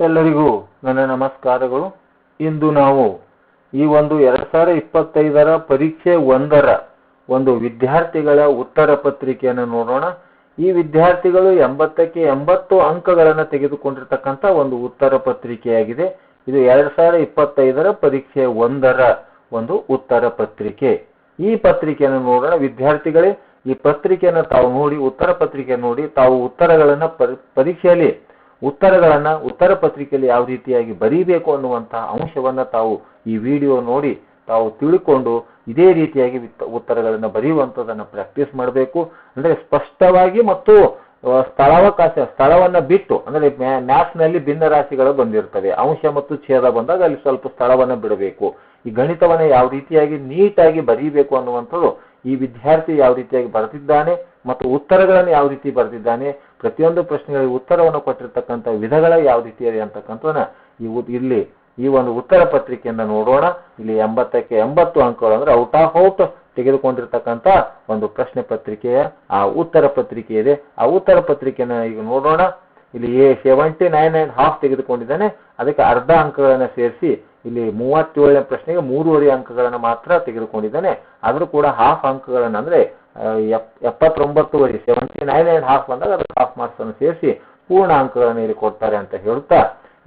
ಎಲ್ಲರಿಗೂ ನನ್ನ ನಮಸ್ಕಾರಗಳು. ಇಂದು ನಾವು ಈ ಒಂದು ಎರಡ್ ಸಾವಿರ ಇಪ್ಪತ್ತೈದರ ಪರೀಕ್ಷೆ ಒಂದರ ಒಂದು ವಿದ್ಯಾರ್ಥಿಗಳ ಉತ್ತರ ಪತ್ರಿಕೆಯನ್ನು ನೋಡೋಣ. ಈ ವಿದ್ಯಾರ್ಥಿಗಳು ಎಂಬತ್ತಕ್ಕೆ ಎಂಬತ್ತು ಅಂಕಗಳನ್ನು ತೆಗೆದುಕೊಂಡಿರ್ತಕ್ಕಂಥ ಒಂದು ಉತ್ತರ ಪತ್ರಿಕೆಯಾಗಿದೆ. ಇದು ಎರಡ್ ಸಾವಿರ ಇಪ್ಪತ್ತೈದರ ಪರೀಕ್ಷೆ ಒಂದರ ಒಂದು ಉತ್ತರ ಪತ್ರಿಕೆ. ಈ ಪತ್ರಿಕೆಯನ್ನು ನೋಡೋಣ. ವಿದ್ಯಾರ್ಥಿಗಳೇ, ಈ ಪತ್ರಿಕೆಯನ್ನು ತಾವು ನೋಡಿ, ಉತ್ತರ ಪತ್ರಿಕೆ ನೋಡಿ, ತಾವು ಉತ್ತರಗಳನ್ನು ಪರಿ- ಪರೀಕ್ಷೆಯಲ್ಲಿ ಉತ್ತರಗಳನ್ನ ಉತ್ತರ ಪತ್ರಿಕೆಯಲ್ಲಿ ಯಾವ ರೀತಿಯಾಗಿ ಬರೀಬೇಕು ಅನ್ನುವಂತಹ ಅಂಶವನ್ನು ತಾವು ಈ ವಿಡಿಯೋ ನೋಡಿ ತಾವು ತಿಳ್ಕೊಂಡು ಇದೇ ರೀತಿಯಾಗಿ ಉತ್ತರಗಳನ್ನು ಬರೆಯುವಂಥದ್ದನ್ನು ಪ್ರಾಕ್ಟೀಸ್ ಮಾಡಬೇಕು. ಅಂದರೆ ಸ್ಪಷ್ಟವಾಗಿ ಮತ್ತು ಸ್ಥಳಾವಕಾಶ, ಸ್ಥಳವನ್ನು ಬಿಟ್ಟು, ಅಂದರೆ ಮ್ಯಾ ನಲ್ಲಿ ಭಿನ್ನ ರಾಶಿಗಳು ಬಂದಿರ್ತವೆ. ಅಂಶ ಮತ್ತು ಛೇದ ಬಂದಾಗ ಅಲ್ಲಿ ಸ್ವಲ್ಪ ಸ್ಥಳವನ್ನು ಬಿಡಬೇಕು. ಈ ಗಣಿತವನ್ನು ಯಾವ ರೀತಿಯಾಗಿ ನೀಟಾಗಿ ಬರೀಬೇಕು ಅನ್ನುವಂಥದ್ದು ಈ ವಿದ್ಯಾರ್ಥಿ ಯಾವ ರೀತಿಯಾಗಿ ಬರೆದಿದ್ದಾನೆ ಮತ್ತು ಉತ್ತರಗಳನ್ನು ಯಾವ ರೀತಿ ಬರೆದಿದ್ದಾನೆ, ಪ್ರತಿಯೊಂದು ಪ್ರಶ್ನೆಗಳಿಗೆ ಉತ್ತರವನ್ನು ಕೊಟ್ಟಿರ್ತಕ್ಕಂಥ ವಿಧಗಳ ಯಾವ ರೀತಿಯಾಗಿ ಅಂತಕ್ಕಂಥವನ್ನ ಈ ಇಲ್ಲಿ ಈ ಒಂದು ಉತ್ತರ ಪತ್ರಿಕೆಯಿಂದ ನೋಡೋಣ. ಇಲ್ಲಿ ಎಂಬತ್ತಕ್ಕೆ ಎಂಬತ್ತು ಅಂಕಗಳು ಅಂದ್ರೆ ಔಟ್ ಆಫ್ ಔಟ್ ತೆಗೆದುಕೊಂಡಿರ್ತಕ್ಕಂಥ ಒಂದು ಪ್ರಶ್ನೆ ಪತ್ರಿಕೆಯ ಆ ಉತ್ತರ ಪತ್ರಿಕೆ ಇದೆ. ಆ ಉತ್ತರ ಪತ್ರಿಕೆನ ಈಗ ನೋಡೋಣ. ಇಲ್ಲಿ a seventy nine and half ತೆಗೆದುಕೊಂಡಿದ್ದಾನೆ. ಅದಕ್ಕೆ ಅರ್ಧ ಅಂಕಗಳನ್ನು ಸೇರಿಸಿ ಇಲ್ಲಿ ಮೂವತ್ತೇಳನೇ ಪ್ರಶ್ನೆಗೆ ಮೂರುವರೆ ಅಂಕಗಳನ್ನು ಮಾತ್ರ ತೆಗೆದುಕೊಂಡಿದ್ದಾನೆ. ಆದರೂ ಕೂಡ ಹಾಫ್ ಅಂಕಗಳನ್ನು ಅಂದರೆ ಎಪ್ಪತ್ತೊಂಬತ್ತುವರೆ ಸೆವೆಂಟಿ ನೈನ್ ಆ್ಯಂಡ್ ಹಾಫ್ ಬಂದಾಗ ಅದಕ್ಕೆ ಹಾಫ್ ಮಾರ್ಕ್ಸ್ ಅನ್ನು ಸೇರಿಸಿ ಪೂರ್ಣ ಅಂಕಗಳನ್ನು ಇಲ್ಲಿ ಕೊಡ್ತಾರೆ ಅಂತ ಹೇಳ್ತಾ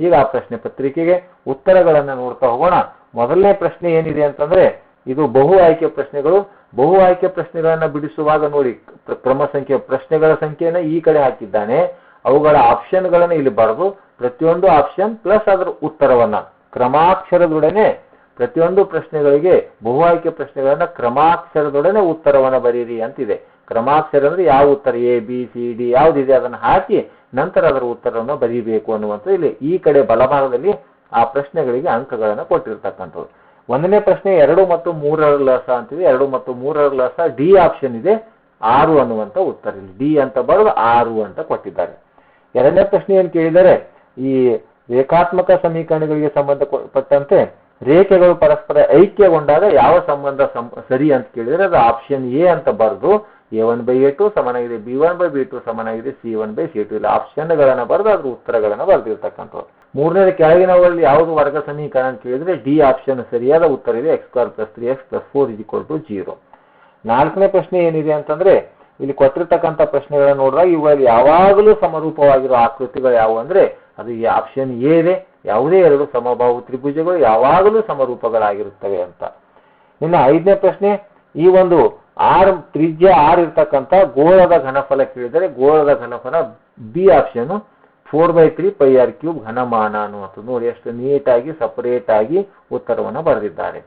ಈಗ ಆ ಪ್ರಶ್ನೆ ಪತ್ರಿಕೆಗೆ ಉತ್ತರಗಳನ್ನು ನೋಡ್ತಾ ಹೋಗೋಣ. ಮೊದಲನೇ ಪ್ರಶ್ನೆ ಏನಿದೆ ಅಂತಂದರೆ, ಇದು ಬಹು ಆಯ್ಕೆ ಪ್ರಶ್ನೆಗಳು. ಬಹು ಆಯ್ಕೆ ಪ್ರಶ್ನೆಗಳನ್ನು ಬಿಡಿಸುವಾಗ ನೋಡಿ ಕ್ರಮ ಸಂಖ್ಯೆ, ಪ್ರಶ್ನೆಗಳ ಸಂಖ್ಯೆಯನ್ನು ಈ ಕಡೆ ಹಾಕಿದ್ದಾನೆ. ಅವುಗಳ ಆಪ್ಷನ್ಗಳನ್ನು ಇಲ್ಲಿ ಬರೆದು, ಪ್ರತಿಯೊಂದು ಆಪ್ಷನ್ ಪ್ಲಸ್ ಅದರ ಉತ್ತರವನ್ನ. ಕ್ರಮಾಕ್ಷರದೊಡನೆ ಪ್ರತಿಯೊಂದು ಪ್ರಶ್ನೆಗಳಿಗೆ ಬಹು ಆಯ್ಕೆ ಪ್ರಶ್ನೆಗಳನ್ನು ಕ್ರಮಾಕ್ಷರದೊಡನೆ ಉತ್ತರವನ್ನು ಬರೀರಿ ಅಂತಿದೆ. ಕ್ರಮಾಕ್ಷರ ಅಂದ್ರೆ ಯಾವ ಉತ್ತರ ಎ ಬಿ ಸಿ ಡಿ ಯಾವುದಿದೆ ಅದನ್ನ ಹಾಕಿ ನಂತರ ಅದರ ಉತ್ತರವನ್ನು ಬರೀಬೇಕು ಅನ್ನುವಂಥದ್ದು ಇಲ್ಲಿ ಈ ಕಡೆ ಬಲಭಾಗದಲ್ಲಿ ಆ ಪ್ರಶ್ನೆಗಳಿಗೆ ಅಂಕಗಳನ್ನು ಕೊಟ್ಟಿರ್ತಕ್ಕಂಥದ್ದು. ಒಂದನೇ ಪ್ರಶ್ನೆ ಎರಡು ಮತ್ತು ಮೂರರ ಲಸ ಅಂತಿದೆ. ಎರಡು ಮತ್ತು ಮೂರರ ಲಸ ಡಿ ಆಪ್ಷನ್ ಇದೆ. ಆರು ಅನ್ನುವಂಥ ಉತ್ತರ ಇಲ್ಲಿ. ಡಿ ಅಂತ ಬರೆದು ಆರು ಅಂತ ಕೊಟ್ಟಿದ್ದಾರೆ. ಎರಡನೇ ಪ್ರಶ್ನೆ ಏನು ಕೇಳಿದರೆ ಈ ರೇಖಾತ್ಮಕ ಸಮೀಕರಣಗಳಿಗೆ ಸಂಬಂಧಪಟ್ಟಂತೆ ರೇಖೆಗಳು ಪರಸ್ಪರ ಐಕ್ಯಗೊಂಡಾಗ ಯಾವ ಸಂಬಂಧ ಸರಿ ಅಂತ ಕೇಳಿದರೆ ಅದು ಆಪ್ಷನ್ ಎ ಅಂತ ಬರೆದು a one by a two ಸಮನಾಗಿದೆ b one by b two ಸಮನಾಗಿದೆ c one by c two ಇಲ್ಲ. ಆಪ್ಷನ್ಗಳನ್ನು ಬರೆದು ಅದ್ರ ಉತ್ತರಗಳನ್ನ ಬರೆದಿರ್ತಕ್ಕಂಥದ್ದು ಮೂರನೇದ ಕೆಳಗಿನವರಲ್ಲಿ ಯಾವುದು ವರ್ಗ ಸಮೀಕರಣ ಅಂತ ಕೇಳಿದ್ರೆ ಡಿ ಆಪ್ಷನ್ ಸರಿಯಾದ ಉತ್ತರ ಇದೆ. X square plus three x plus four is equal to zero ನಾಲ್ಕನೇ ಪ್ರಶ್ನೆ ಏನಿದೆ ಅಂತಂದ್ರೆ ಇಲ್ಲಿ ಕೊಟ್ಟಿರ್ತಕ್ಕಂಥ ಪ್ರಶ್ನೆಗಳನ್ನ ನೋಡಿದಾಗ ಇವಾಗ ಯಾವಾಗಲೂ ಸಮರೂಪವಾಗಿರೋ ಆಕೃತಿಗಳು ಯಾವುವು ಅಂದ್ರೆ ಅದು ಈ ಆಪ್ಷನ್ ಏನೇ ಯಾವುದೇ ಎರಡು ಸಮಬಾಹು ತ್ರಿಭುಜಗಳು ಯಾವಾಗಲೂ ಸಮರೂಪಗಳಾಗಿರುತ್ತವೆ ಅಂತ. ಇನ್ನು ಐದನೇ ಪ್ರಶ್ನೆ, ಈ ಒಂದು ಆರ್ ತ್ರಿಜ್ಯ ಆರ್ ಇರ್ತಕ್ಕಂಥ ಗೋಳದ ಘನಫಲ ಕೇಳಿದರೆ ಗೋಳದ ಘನಫಲ B option four by three pi r cube ಘನಮಾನ ಅನ್ನುವಂಥದ್ದು. ನೋಡಿ ಎಷ್ಟು ನೀಟಾಗಿ ಸಪರೇಟ್ ಆಗಿ ಉತ್ತರವನ್ನು ಬರೆದಿದ್ದಾರೆ.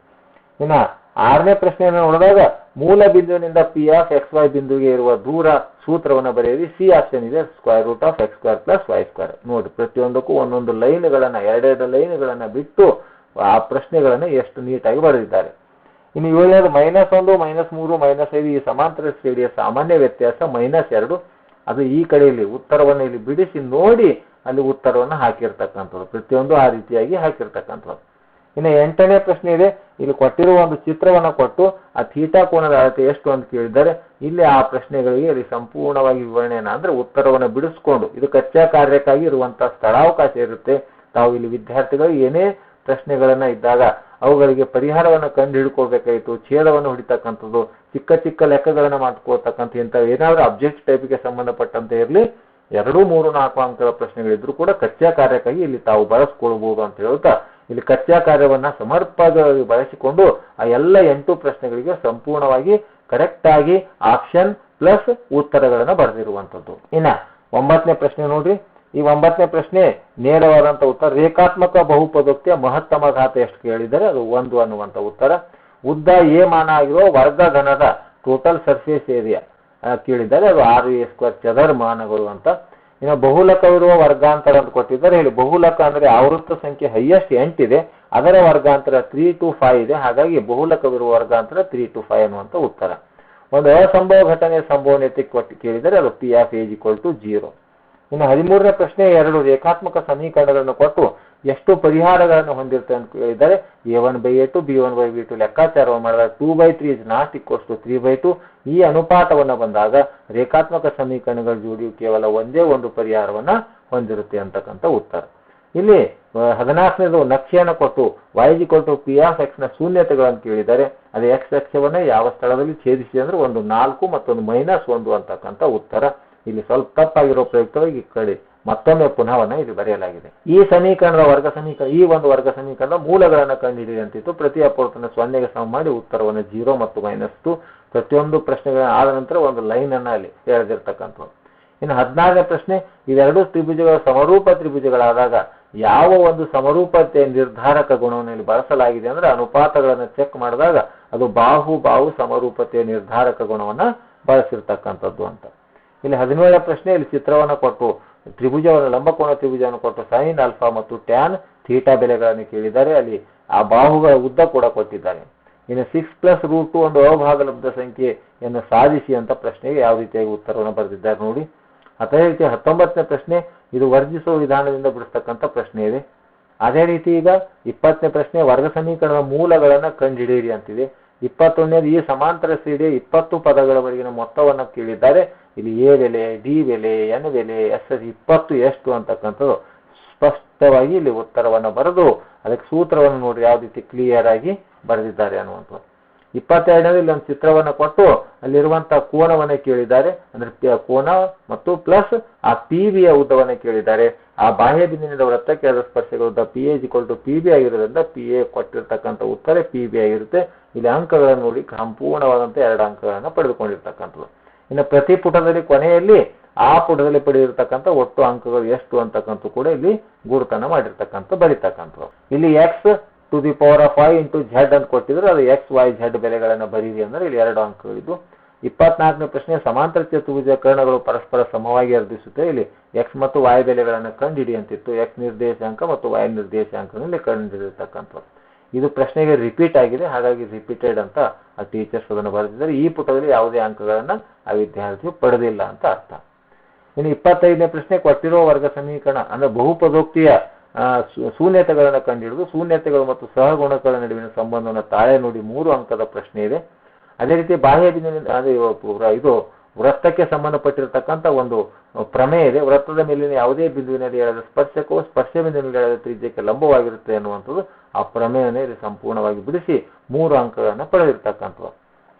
ಇನ್ನ ಆರನೇ ಪ್ರಶ್ನೆಯನ್ನು ನೋಡಿದಾಗ ಮೂಲ ಬಿಂದುವಿನಿಂದ ಪಿ ಆಫ್ ಎಕ್ಸ್ ವೈ ಬಿಂದುವಿಗೆ ಇರುವ ದೂರ ಸೂತ್ರವನ್ನು ಬರೆಯಿರಿ ಸಿ ಆಪ್ಷನ್ ಇದೆ square root of x square plus y square ನೋಡಿ, ಪ್ರತಿಯೊಂದಕ್ಕೂ ಒಂದೊಂದು ಲೈನ್ಗಳನ್ನ, ಎರಡೆರಡು ಲೈನ್ಗಳನ್ನ ಬಿಟ್ಟು ಆ ಪ್ರಶ್ನೆಗಳನ್ನು ಎಷ್ಟು ನೀಟಾಗಿ ಬರೆದಿದ್ದಾರೆ. ಇನ್ನು ಏಳನೇದು ಮೈನಸ್ ಒಂದು ಮೈನಸ್ ಮೂರು ಮೈನಸ್ ಐದು ಈ ಸಮಾಂತರ ಶ್ರೇಣಿಯ ಸಾಮಾನ್ಯ ವ್ಯತ್ಯಾಸ ಮೈನಸ್ ಎರಡು. ಅದು ಈ ಕಡೆಯಲ್ಲಿ ಉತ್ತರವನ್ನು ಇಲ್ಲಿ ಬಿಡಿಸಿ ನೋಡಿ, ಅಲ್ಲಿ ಉತ್ತರವನ್ನು ಹಾಕಿರ್ತಕ್ಕಂಥದ್ದು. ಪ್ರತಿಯೊಂದು ಆ ರೀತಿಯಾಗಿ ಹಾಕಿರ್ತಕ್ಕಂಥದ್ದು. ಇನ್ನು ಎಂಟನೇ ಪ್ರಶ್ನೆ ಇದೆ. ಇಲ್ಲಿ ಕೊಟ್ಟಿರುವ ಒಂದು ಚಿತ್ರವನ್ನು ಕೊಟ್ಟು ಆ ಥೀಟಾ ಕೋನದ ಅಳತೆ ಎಷ್ಟು ಅಂತ ಕೇಳಿದ್ದಾರೆ ಇಲ್ಲಿ ಆ ಪ್ರಶ್ನೆಗಳಿಗೆ ಇಲ್ಲಿ ಸಂಪೂರ್ಣವಾಗಿ ವಿವರಣೆಯನ್ನ ಅಂದ್ರೆ ಉತ್ತರವನ್ನು ಬಿಡಿಸ್ಕೊಂಡು ಇದು ಕಚ್ಚಾ ಕಾರ್ಯಕ್ಕಾಗಿ ಇರುವಂತಹ ಸ್ಥಳಾವಕಾಶ ಇರುತ್ತೆ. ತಾವು ಇಲ್ಲಿ ವಿದ್ಯಾರ್ಥಿಗಳು ಏನೇ ಪ್ರಶ್ನೆಗಳನ್ನ ಇದ್ದಾಗ ಅವುಗಳಿಗೆ ಪರಿಹಾರವನ್ನು ಕಂಡು ಹಿಡ್ಕೊಳ್ಬೇಕಾಯಿತು ಛೇದವನ್ನು ಹೊಡಿತಕ್ಕಂಥದ್ದು, ಚಿಕ್ಕ ಚಿಕ್ಕ ಲೆಕ್ಕಗಳನ್ನು ಮಾಡ್ಕೊಳ್ತಕ್ಕಂಥ ಇಂಥ ಏನಾದರೂ ಅಬ್ಜೆಕ್ಟ್ ಟೈಪ್ಗೆ ಸಂಬಂಧಪಟ್ಟಂತೆ ಇರಲಿ, ಎರಡು ಮೂರು ನಾಲ್ಕು ಅಂಕದ ಪ್ರಶ್ನೆಗಳಿದ್ರು ಕೂಡ ಕಚ್ಚಾ ಕಾರ್ಯಕ್ಕಾಗಿ ಇಲ್ಲಿ ತಾವು ಬಳಸ್ಕೊಳ್ಬಹುದು ಅಂತ ಹೇಳ್ತಾ ಇಲ್ಲಿ ಕಚ್ಚಾ ಕಾರ್ಯವನ್ನು ಸಮರ್ಪಕವಾಗಿ ಬಳಸಿಕೊಂಡು ಆ ಎಲ್ಲ ಎಂಟು ಪ್ರಶ್ನೆಗಳಿಗೆ ಸಂಪೂರ್ಣವಾಗಿ ಕರೆಕ್ಟ್ ಆಗಿ ಆಪ್ಷನ್ ಪ್ಲಸ್ ಉತ್ತರಗಳನ್ನು ಬರೆದಿರುವಂತದ್ದು ಇನ್ನ ಒಂಬತ್ತನೇ ಪ್ರಶ್ನೆ ನೋಡ್ರಿ. ಈ ಒಂಬತ್ತನೇ ಪ್ರಶ್ನೆ ನೇರವಾದಂತ ಉತ್ತರ, ರೇಖಾತ್ಮಕ ಬಹುಪದೋಕ್ತಿಯ ಮಹತ್ತಮ ಘಾತ ಎಷ್ಟು ಕೇಳಿದರೆ ಅದು ಒಂದು ಅನ್ನುವಂತ ಉತ್ತರ. ಉದ್ದ ಎ ಮಾನ ಆಗಿರೋ ವರ್ಗ ಘನದ ಟೋಟಲ್ ಸರ್ಫೇಸ್ ಏರಿಯಾ ಕೇಳಿದ್ದಾರೆ ಅದು ಆರು ಎ ಸ್ಕ್ವೇರ್ ಚದರ್ ಮಾನಗಳು ಅಂತ ಇನ್ನು ಬಹುಲಕವಿರುವ ವರ್ಗಾಂತರ ಅಂತ ಕೊಟ್ಟಿದ್ದಾರೆ. ಹೇಳಿ, ಬಹುಲಕ ಅಂದ್ರೆ ಆವೃತ್ತ ಸಂಖ್ಯೆ ಹೈಯೆಸ್ಟ್ ಎಂಟಿದೆ. ಅದರ ವರ್ಗಾಂತರ ತ್ರೀ ಟು ಫೈವ್ ಇದೆ. ಹಾಗಾಗಿ ಬಹುಲಕವಿರುವ ವರ್ಗಾಂತರ ತ್ರೀ ಟು ಫೈವ್ ಅನ್ನುವಂಥ ಉತ್ತರ. ಒಂದು ಅಸಂಭವ ಘಟನೆ ಸಂಭವನೀಯತೆ ಕೊಟ್ಟು ಕೇಳಿದರೆ ಅದು P of E equal to zero ಇನ್ನು ಹದಿಮೂರನೇ ಪ್ರಶ್ನೆ ಎರಡು ರೇಖಾತ್ಮಕ ಸಮೀಕರಣಗಳನ್ನು ಕೊಟ್ಟು ಎಷ್ಟು ಪರಿಹಾರಗಳನ್ನು ಹೊಂದಿರುತ್ತೆ ಅಂತ ಕೇಳಿದರೆ a one by a two, b one by b two ಲೆಕ್ಕಾಚಾರ ಮಾಡಿದಾಗ two by three is not to three by two ಈ ಅನುಪಾತವನ್ನು ಬಂದಾಗ ರೇಖಾತ್ಮಕ ಸಮೀಕರಣಗಳ ಜೋಡಿ ಕೇವಲ ಒಂದೇ ಒಂದು ಪರಿಹಾರವನ್ನ ಹೊಂದಿರುತ್ತೆ ಅಂತಕ್ಕಂಥ ಉತ್ತರ. ಇಲ್ಲಿ ಹದಿನಾಲ್ಕನೇದು ನಕ್ಷೆಯನ್ನು ಕೊಟ್ಟು ವಾಯ್ಜಿ ಕೊಟ್ಟು ಪಿ ಆಫ್ ಎಕ್ಸ್ನ ಶೂನ್ಯತೆಗಳನ್ನು ಕೇಳಿದ್ದಾರೆ ಅದು ಎಕ್ಸ್ ಅಕ್ಷವನ್ನ ಯಾವ ಸ್ಥಳದಲ್ಲಿ ಛೇದಿಸಿ ಅಂದ್ರೆ ಒಂದು ನಾಲ್ಕು ಮತ್ತೊಂದು ಮೈನಸ್ ಒಂದು ಅಂತಕ್ಕಂಥ ಉತ್ತರ. ಇಲ್ಲಿ ಸ್ವಲ್ಪ ತಪ್ಪಾಗಿರೋ ಪ್ರಯುಕ್ತವಾಗಿ ಈ ಕಡೆ ಮತ್ತೊಮ್ಮೆ ಪುನಃವನ್ನ ಇಲ್ಲಿ ಬರೆಯಲಾಗಿದೆ. ಈ ಸಮೀಕರಣದ ವರ್ಗ ಸಮೀಕರಣ, ಈ ಒಂದು ವರ್ಗ ಸಮೀಕರಣದ ಮೂಲಗಳನ್ನು ಕಂಡುಹಿಡಿಯುವಂತಿತ್ತು ಪ್ರತಿ ಅಪೂರ್ತನ ಸೊನ್ನೆಗೆ ಸಮ ಮಾಡಿ ಉತ್ತರವನ್ನು ಜೀರೋ ಮತ್ತು ಮೈನಸ್ ಟು ಪ್ರತಿಯೊಂದು ಪ್ರಶ್ನೆಗಳ ಆದ ನಂತರ ಒಂದು ಲೈನ್ ಅನ್ನ ಅಲ್ಲಿ ಎಳೆದಿರ್ತಕ್ಕಂಥದ್ದು. ಇನ್ನು ಹದಿನಾರನೇ ಪ್ರಶ್ನೆ, ಇವೆರಡು ತ್ರಿಭುಜಗಳ ಸಮರೂಪ ತ್ರಿಭುಜಗಳಾದಾಗ ಯಾವ ಒಂದು ಸಮರೂಪತೆಯ ನಿರ್ಧಾರಕ ಗುಣವನ್ನು ಇಲ್ಲಿ ಬಳಸಲಾಗಿದೆ ಅಂದ್ರೆ ಅನುಪಾತಗಳನ್ನು ಚೆಕ್ ಮಾಡಿದಾಗ ಅದು ಬಾಹು ಬಾಹು ಸಮರೂಪತೆಯ ನಿರ್ಧಾರಕ ಗುಣವನ್ನು ಬಳಸಿರ್ತಕ್ಕಂಥದ್ದು ಅಂತ. ಇಲ್ಲಿ ಹದಿನೇಳನೇ ಪ್ರಶ್ನೆ ಇಲ್ಲಿ ಚಿತ್ರವನ್ನು ಕೊಟ್ಟು, ತ್ರಿಭುಜವನ್ನು ಲಂಬಕೋಣ ತ್ರಿಭುಜವನ್ನು ಕೊಟ್ಟು ಸೈನ್, ಆಲ್ಫಾ ಮತ್ತು ಟ್ಯಾನ್, ಥೀಟಾ ಬೆಲೆಗಳನ್ನು ಕೇಳಿದ್ದಾರೆ ಅಲ್ಲಿ ಆ ಬಾಹುಗಳ ಉದ್ದ ಕೂಡ ಕೊಟ್ಟಿದ್ದಾರೆ. ಇನ್ನು ಸಿಕ್ಸ್ ಪ್ಲಸ್ ರೂಟ್ ಟು ಒಂದು ಅಭಾಗ ಲಬ್ಧ ಸಂಖ್ಯೆಯನ್ನು ಸಾಧಿಸಿ ಅಂತ ಪ್ರಶ್ನೆಗೆ ಯಾವ ರೀತಿಯಾಗಿ ಉತ್ತರವನ್ನು ಬರೆದಿದ್ದಾರೆ ನೋಡಿ. ಅದೇ ರೀತಿ ಹತ್ತೊಂಬತ್ತನೇ ಪ್ರಶ್ನೆ, ಇದು ವರ್ಜಿಸುವ ವಿಧಾನದಿಂದ ಬಿಡಿಸ್ತಕ್ಕಂಥ ಪ್ರಶ್ನೆ ಇದೆ ಅದೇ ರೀತಿ ಈಗ ಇಪ್ಪತ್ತನೇ ಪ್ರಶ್ನೆ, ವರ್ಗ ಸಮೀಕರಣದ ಮೂಲಗಳನ್ನು ಕಂಡುಹಿಡಿಯಿರಿ ಅಂತಿದೆ. ಇಪ್ಪತ್ತೊಂದನೇದು ಈ ಸಮಾಂತರ ಸೀಡಿಯ ಇಪ್ಪತ್ತು ಪದಗಳವರೆಗಿನ ಮೊತ್ತವನ್ನು ಕೇಳಿದ್ದಾರೆ. ಇಲ್ಲಿ ಎ ಬೆಲೆ, ಡಿ ಬೆಲೆ, ಎನ್ ಬೆಲೆ, ಎಸ್ ಎಸ್ ಇಪ್ಪತ್ತು ಎಷ್ಟು ಅಂತಕ್ಕಂಥದ್ದು ಸ್ಪಷ್ಟವಾಗಿ ಇಲ್ಲಿ ಉತ್ತರವನ್ನು ಬರೆದು ಅದಕ್ಕೆ ಸೂತ್ರವನ್ನು ನೋಡಿ ಯಾವ ರೀತಿ ಕ್ಲಿಯರ್ ಆಗಿ ಬರೆದಿದ್ದಾರೆ ಅನ್ನುವಂಥದ್ದು. ಇಪ್ಪತ್ತೆರಡನೇದು ಇಲ್ಲಿ ಒಂದು ಚಿತ್ರವನ್ನು ಕೊಟ್ಟು ಅಲ್ಲಿರುವಂತಹ ಕೋನವನ್ನೇ ಕೇಳಿದ್ದಾರೆ. ಅಂದ್ರೆ ಕೋನ ಮತ್ತು ಪ್ಲಸ್ ಆ ಪಿ ವಿಯ ಉದ್ದವನ್ನೇ ಕೇಳಿದ್ದಾರೆ. ಆ ಬಾಹ್ಯ ಬಿಂದಿನಿಂದ ವೃತ್ತಕ್ಕೆ ಅದರ ಸ್ಪರ್ಶಗಳ P A equal P B ಆಗಿರೋದ್ರಿಂದ ಪಿ ಎ ಕೊಟ್ಟಿರ್ತಕ್ಕಂಥ ಉತ್ತರ ಪಿ ಬಿ ಆಗಿರುತ್ತೆ. ಇಲ್ಲಿ ಅಂಕಗಳನ್ನು ನೋಡಿ ಸಂಪೂರ್ಣವಾದಂಥ ಎರಡು ಅಂಕಗಳನ್ನು ಪಡೆದುಕೊಂಡಿರ್ತಕ್ಕಂಥದ್ದು. ಇನ್ನು ಪ್ರತಿ ಪುಟದಲ್ಲಿ ಕೊನೆಯಲ್ಲಿ ಆ ಪುಟದಲ್ಲಿ ಪಡೆದಿರ್ತಕ್ಕಂಥ ಒಟ್ಟು ಅಂಕಗಳು ಎಷ್ಟು ಅಂತಕ್ಕಂಥ ಕೂಡ ಇಲ್ಲಿ ಗುರುತನ್ನ ಮಾಡಿರ್ತಕ್ಕಂಥ, ಬರೀತಕ್ಕಂಥದ್ದು. ಇಲ್ಲಿ x to the power of five into z ಅಂತ ಕೊಟ್ಟಿದ್ರೆ. ಅದು ಎಕ್ಸ್ ವೈ ಝೆಡ್ ಬೆಲೆಗಳನ್ನು ಬರೀರಿ ಅಂದ್ರೆ ಇಲ್ಲಿ ಎರಡು ಅಂಕಗಳಿದ್ದು. ಇಪ್ಪತ್ನಾಲ್ಕನೇ ಪ್ರಶ್ನೆ, ಸಮಾಂತರ ಚತುರ್ಭುಜ ಕರ್ಣಗಳು ಪರಸ್ಪರ ಸಮವಾಗಿ ಅರ್ಧಿಸುತ್ತೆ ಇಲ್ಲಿ ಎಕ್ಸ್ ಮತ್ತು ವೈ ಬೆಲೆಗಳನ್ನು ಕಂಡುಹಿಡಿ ಅಂತಿತ್ತು. ಎಕ್ಸ್ ನಿರ್ದೇಶಾಂಕ ಮತ್ತು ವೈ ನಿರ್ದೇಶಾಂಕನಲ್ಲಿ ಕಂಡುಹಿಡಿದಿರ್ತಕ್ಕಂಥದ್ದು ಇದು ಪ್ರಶ್ನೆಗೆ ರಿಪೀಟ್ ಆಗಿದೆ. ಹಾಗಾಗಿ ರಿಪೀಟೆಡ್ ಅಂತ ಆ ಟೀಚರ್ಸ್ ಅದನ್ನು ಬರೆದಿದ್ದಾರೆ. ಈ ಪುಟದಲ್ಲಿ ಯಾವುದೇ ಅಂಕಗಳನ್ನು ಆ ವಿದ್ಯಾರ್ಥಿಯು ಪಡೆದಿಲ್ಲ ಅಂತ ಅರ್ಥ. ಇನ್ನು ಇಪ್ಪತ್ತೈದನೇ ಪ್ರಶ್ನೆ ಕೊಟ್ಟಿರುವ ವರ್ಗ ಸಮೀಕರಣ, ಅಂದ್ರೆ ಬಹುಪದೋಕ್ತಿಯ ಶೂನ್ಯತೆಗಳನ್ನು ಕಂಡುಹಿಡಿದು ಶೂನ್ಯತೆಗಳು ಮತ್ತು ಸಹಗುಣಗಳ ನಡುವಿನ ಸಂಬಂಧವನ್ನು ತಾಳೆ ನೋಡಿ ಮೂರು ಅಂಕದ ಪ್ರಶ್ನೆ ಇದೆ. ಅದೇ ರೀತಿ ಬಾಹ್ಯ ಅದೇ ಇದು ವೃತ್ತಕ್ಕೆ ಸಂಬಂಧಪಟ್ಟಿರತಕ್ಕಂಥ ಒಂದು ಪ್ರಮೇಯ ಇದೆ. ವೃತ್ತದ ಮೇಲಿನ ಯಾವುದೇ ಬಿಂದುವಿನಲ್ಲಿ ಎಳೆದ ಸ್ಪರ್ಶಕವು ಸ್ಪರ್ಶ ಬಿಂದುವಿನಲ್ಲಿ ತ್ರಿಜ್ಯಕ್ಕೆ ಲಂಬವಾಗಿರುತ್ತೆ ಅನ್ನುವಂಥದ್ದು ಆ ಪ್ರಮೇಯನೇ ಇಲ್ಲಿ ಸಂಪೂರ್ಣವಾಗಿ ಬಿಡಿಸಿ ಮೂರು ಅಂಕಗಳನ್ನು ಪಡೆದಿರ್ತಕ್ಕಂಥದ್ದು.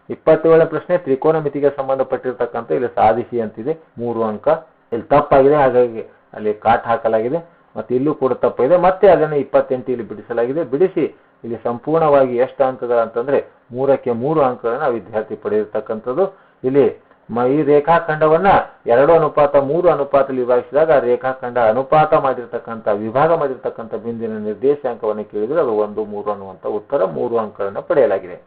ಇಪ್ಪತ್ತೇಳನೇ ಪ್ರಶ್ನೆ ತ್ರಿಕೋನ ಮಿತಿಗೆ ಸಂಬಂಧಪಟ್ಟಿರ್ತಕ್ಕಂಥ ಇಲ್ಲಿ ಸಾಧಿಸಿ ಅಂತಿದೆ ಮೂರು ಅಂಕ. ಇಲ್ಲಿ ತಪ್ಪಾಗಿದೆ, ಹಾಗಾಗಿ ಅಲ್ಲಿ ಕಾಟ್ ಹಾಕಲಾಗಿದೆ. ಮತ್ತೆ ಇಲ್ಲೂ ಕೂಡ ತಪ್ಪಿದೆ ಮತ್ತೆ ಅದನ್ನು ಇಪ್ಪತ್ತೆಂಟು ಇಲ್ಲಿ ಬಿಡಿಸಲಾಗಿದೆ. ಬಿಡಿಸಿ ಇಲ್ಲಿ ಸಂಪೂರ್ಣವಾಗಿ ಎಷ್ಟು ಅಂಕಗಳು ಅಂತಂದ್ರೆ ಮೂರಕ್ಕೆ ಮೂರು ಅಂಕಗಳನ್ನ ವಿದ್ಯಾರ್ಥಿ ಪಡೆದಿರ್ತಕ್ಕಂಥದ್ದು ಇಲ್ಲಿ ಈ ರೇಖಾಖಂಡವನ್ನ ಎರಡು ಅನುಪಾತ, ಮೂರು ಅನುಪಾತದಲ್ಲಿ ವಿಭಾಗಿಸಿದಾಗ ರೇಖಾಖಂಡ ಅನುಪಾತ ಮಾಡಿರ್ತಕ್ಕಂಥ, ವಿಭಾಗ ಮಾಡಿರ್ತಕ್ಕಂಥ ಬಿಂದಿನ ನಿರ್ದೇಶಾಂಕವನ್ನು ಕೇಳಿದ್ರೆ ಅದು ಒಂದು, ಮೂರು ಅನ್ನುವಂಥ ಉತ್ತರ ಮೂರು ಅಂಕಗಳನ್ನು ಪಡೆಯಲಾಗಿದೆ.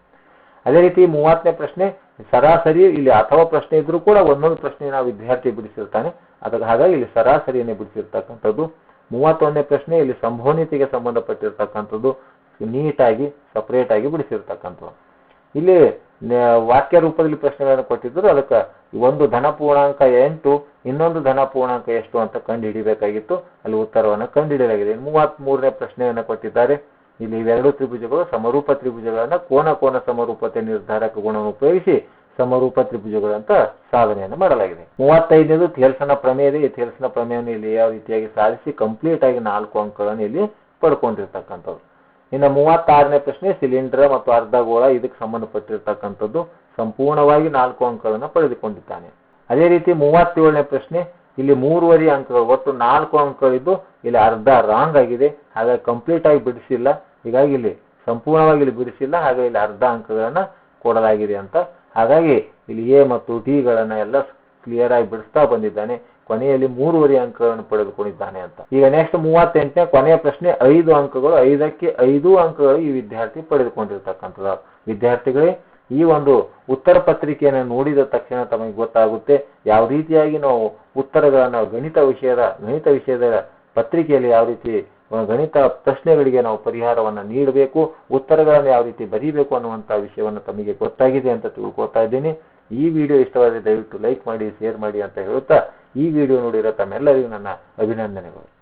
ಅದೇ ರೀತಿ ಮೂವತ್ತನೇ ಪ್ರಶ್ನೆ, ಸರಾಸರಿ ಇಲ್ಲಿ ಅಥವಾ ಪ್ರಶ್ನೆ ಇದ್ರೂ ಕೂಡ ಒಂದೊಂದು ಪ್ರಶ್ನೆ ವಿದ್ಯಾರ್ಥಿ ಬಿಡಿಸಿರ್ತಾನೆ. ಅದಕ್ಕೆ ಹಾಗಾಗಿ ಇಲ್ಲಿ ಸರಾಸರಿಯನ್ನೇ ಬಿಡಿಸಿರ್ತಕ್ಕಂಥದ್ದು. ಮೂವತ್ತೊಂದನೇ ಪ್ರಶ್ನೆ ಇಲ್ಲಿ ಸಂಭವನೀಯತೆಗೆ ಸಂಬಂಧಪಟ್ಟಿರ್ತಕ್ಕಂಥದ್ದು ನೀಟಾಗಿ ಸಪರೇಟ್ ಆಗಿ ಬಿಡಿಸಿರ್ತಕ್ಕಂಥದ್ದು. ಇಲ್ಲಿ ವಾಕ್ಯ ರೂಪದಲ್ಲಿ ಪ್ರಶ್ನೆಗಳನ್ನು ಕೊಟ್ಟಿದ್ದರು. ಅದಕ್ಕೆ ಒಂದು ಧನ ಪೂರ್ಣಾಂಕ ಎಂಟು, ಇನ್ನೊಂದು ಧನ ಪೂರ್ಣಾಂಕ ಎಷ್ಟು ಅಂತ ಕಂಡು ಹಿಡಿಬೇಕಾಗಿತ್ತು ಅಲ್ಲಿ ಉತ್ತರವನ್ನು ಕಂಡುಹಿಡಿಯಲಾಗಿದೆ ಮೂವತ್ತ್ ಮೂರನೇ ಪ್ರಶ್ನೆಯನ್ನು ಕೊಟ್ಟಿದ್ದಾರೆ. ಇಲ್ಲಿ ಇವೆರಡು ತ್ರಿಭುಜಗಳು, ಸಮರೂಪ ತ್ರಿಭುಜಗಳನ್ನ, ಕೋನ ಕೋನ ಸಮರೂಪತೆ ನಿರ್ಧಾರಕ ಗುಣವನ್ನು ಉಪಯೋಗಿಸಿ ಸಮರೂಪ ತ್ರಿಭುಜಗಳಂತ ಸಾಧನೆಯನ್ನು ಮಾಡಲಾಗಿದೆ. ಮೂವತ್ತೈದನೇದು ಥೇಲ್ಸನ ಪ್ರಮೇಯ ಇದೆ ಈ ಥೇಲ್ಸನ ಪ್ರಮೇಯವನ್ನು ಇಲ್ಲಿ ಯಾವ ರೀತಿಯಾಗಿ ಸಾಧಿಸಿ ಕಂಪ್ಲೀಟ್ ಆಗಿ ನಾಲ್ಕು ಅಂಕಗಳನ್ನು ಇಲ್ಲಿ ಪಡ್ಕೊಂಡಿರ್ತಕ್ಕಂಥದ್ದು. ಇನ್ನು ಮೂವತ್ತಾರನೇ ಪ್ರಶ್ನೆ, ಸಿಲಿಂಡರ್ ಮತ್ತು ಅರ್ಧಗೋಳ ಇದಕ್ಕೆ ಸಂಬಂಧಪಟ್ಟಿರ್ತಕ್ಕಂಥದ್ದು. ಸಂಪೂರ್ಣವಾಗಿ ನಾಲ್ಕು ಅಂಕಗಳನ್ನು ಪಡೆದುಕೊಂಡಿದ್ದಾನೆ. ಅದೇ ರೀತಿ ಮೂವತ್ತೇಳನೇ ಪ್ರಶ್ನೆ, ಇಲ್ಲಿ ಮೂರುವರೆ ಅಂಕಗಳು, ಒಟ್ಟು ನಾಲ್ಕು ಅಂಕಗಳಿದ್ದು ಇಲ್ಲಿ ಅರ್ಧ ರಾಂಗ್ ಆಗಿದೆ. ಹಾಗಾಗಿ ಕಂಪ್ಲೀಟ್ ಆಗಿ ಬಿಡಿಸಿಲ್ಲ. ಹೀಗಾಗಿ ಇಲ್ಲಿ ಸಂಪೂರ್ಣವಾಗಿ ಇಲ್ಲಿ ಬಿಡಿಸಿಲ್ಲ. ಹಾಗೆ ಇಲ್ಲಿ ಅರ್ಧ ಅಂಕಗಳನ್ನು ಕೊಡಲಾಗಿದೆ ಅಂತ ಹಾಗಾಗಿ ಇಲ್ಲಿ ಎ ಮತ್ತು ಡಿಗಳನ್ನ ಎಲ್ಲ ಕ್ಲಿಯರ್ ಆಗಿ ಬಿಡಿಸ್ತಾ ಬಂದಿದ್ದಾನೆ. ಕೊನೆಯಲ್ಲಿ ಮೂರುವರೆ ಅಂಕಗಳನ್ನು ಪಡೆದುಕೊಂಡಿದ್ದಾನೆ ಅಂತ. ಈಗ ನೆಕ್ಸ್ಟ್ ಮೂವತ್ತೆಂಟನೇ ಕೊನೆಯ ಪ್ರಶ್ನೆ, ಐದು ಅಂಕಗಳು, ಐದಕ್ಕೆ ಐದು ಅಂಕಗಳು ಈ ವಿದ್ಯಾರ್ಥಿ ಪಡೆದುಕೊಂಡಿರ್ತಕ್ಕಂಥದ್ದು. ವಿದ್ಯಾರ್ಥಿಗಳೇ, ಈ ಒಂದು ಉತ್ತರ ಪತ್ರಿಕೆಯನ್ನು ನೋಡಿದ ತಕ್ಷಣ ತಮಗೆ ಗೊತ್ತಾಗುತ್ತೆ, ಯಾವ ರೀತಿಯಾಗಿ ನಾವು ಉತ್ತರಗಳನ್ನು ಗಣಿತ ವಿಷಯದ ಗಣಿತ ವಿಷಯದ ಪತ್ರಿಕೆಯಲ್ಲಿ ಯಾವ ರೀತಿ ಗಣಿತ ಪ್ರಶ್ನೆಗಳಿಗೆ ನಾವು ಪರಿಹಾರವನ್ನು ನೀಡಬೇಕು. ಉತ್ತರಗಳನ್ನು ಯಾವ ರೀತಿ ಬರೀಬೇಕು ಅನ್ನುವಂಥ ವಿಷಯವನ್ನು ತಮಗೆ ಗೊತ್ತಾಗಿದೆ ಅಂತ ತಿಳ್ಕೊತಾ ಇದ್ದೀನಿ. ಈ ವಿಡಿಯೋ ಇಷ್ಟವಾದರೆ ದಯವಿಟ್ಟು ಲೈಕ್ ಮಾಡಿ, ಶೇರ್ ಮಾಡಿ ಅಂತ ಹೇಳುತ್ತಾ ಈ ವಿಡಿಯೋ ನೋಡಿರೋ ತಮ್ಮೆಲ್ಲರಿಗೂ ನನ್ನ ಅಭಿನಂದನೆಗಳು.